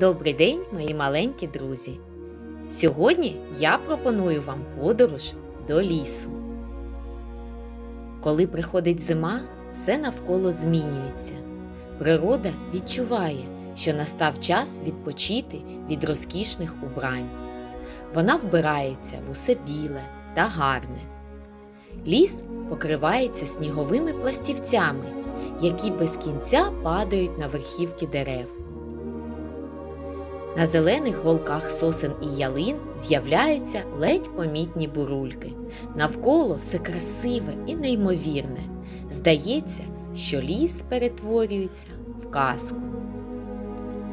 Добрий день, мої маленькі друзі! Сьогодні я пропоную вам подорож до лісу. Коли приходить зима, все навколо змінюється. Природа відчуває, що настав час відпочити від розкішних убрань. Вона вбирається в усе біле та гарне. Ліс покривається сніговими пластівцями, які без кінця падають на верхівки дерев. На зелених голках сосен і ялин з'являються ледь помітні бурульки. Навколо все красиве і неймовірне. Здається, що ліс перетворюється в казку.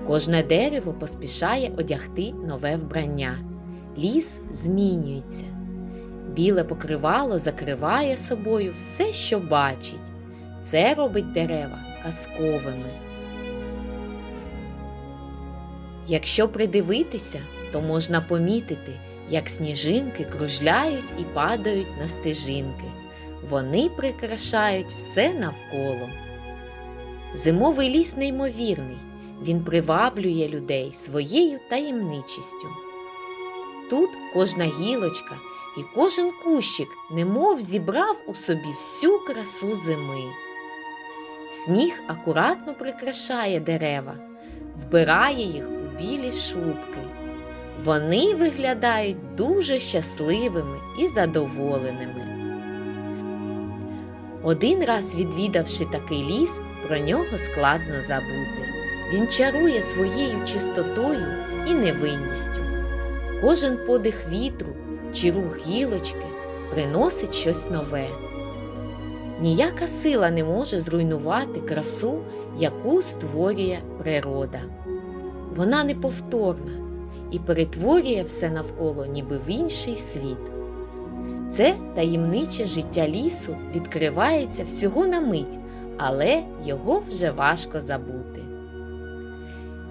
Кожне дерево поспішає одягти нове вбрання. Ліс змінюється. Біле покривало закриває собою все, що бачить. Це робить дерева казковими. Якщо придивитися, то можна помітити, як сніжинки кружляють і падають на стежинки. Вони прикрашають все навколо. Зимовий ліс неймовірний, він приваблює людей своєю таємничістю. Тут кожна гілочка і кожен кущик немов зібрав у собі всю красу зими. Сніг акуратно прикрашає дерева, вбирає їх білі шубки. Вони виглядають дуже щасливими і задоволеними. Один раз відвідавши такий ліс, про нього складно забути. Він чарує своєю чистотою і невинністю. Кожен подих вітру чи рух гілочки приносить щось нове. Ніяка сила не може зруйнувати красу, яку створює природа. Вона неповторна і перетворює все навколо ніби в інший світ. Це таємниче життя лісу відкривається всього на мить, але його вже важко забути.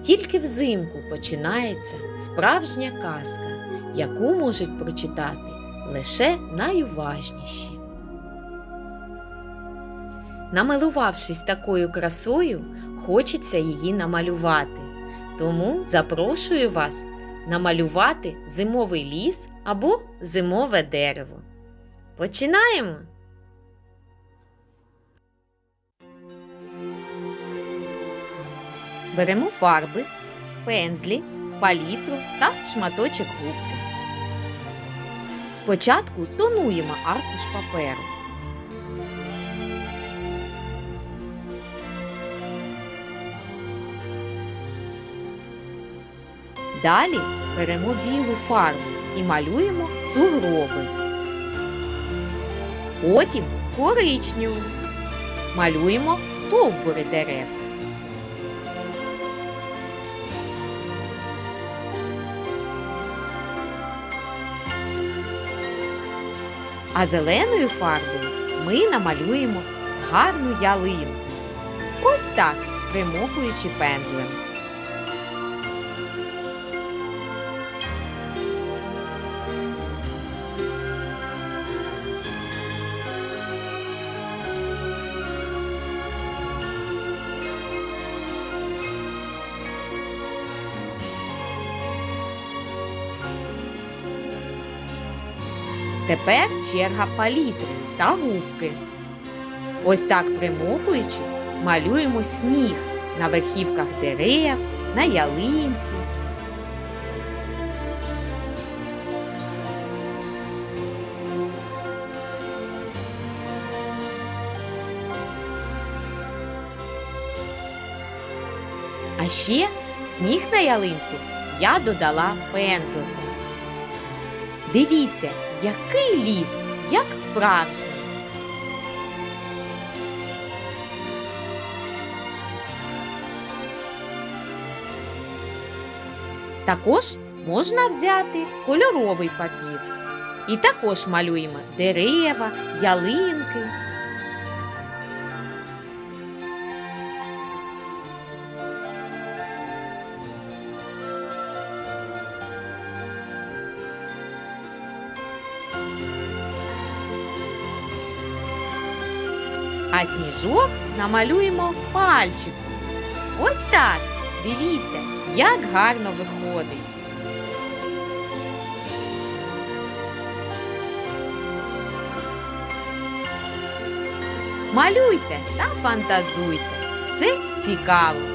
Тільки взимку починається справжня казка, яку можуть прочитати лише найуважніші. Намилувавшись такою красою, хочеться її намалювати. Тому запрошую вас намалювати зимовий ліс або зимове дерево. Починаємо! Беремо фарби, пензлі, палітру та шматочок губки. Спочатку тонуємо аркуш паперу. Далі беремо білу фарбу і малюємо сугроби. Потім коричневу. Малюємо стовбури дерев. А зеленою фарбою ми намалюємо гарну ялинку. Ось так, примокуючи пензлем. Тепер черга палітри та губки. Ось так примокуючи, малюємо сніг на верхівках дерев, на ялинці. А ще сніг на ялинці я додала пензликом. Дивіться, який ліс, як справжній. Також можна взяти кольоровий папір. І також малюємо дерева, ялинки. А сніжок намалюємо пальчиком. Ось так. Дивіться, Як гарно виходить! Малюйте та фантазуйте. Це цікаво.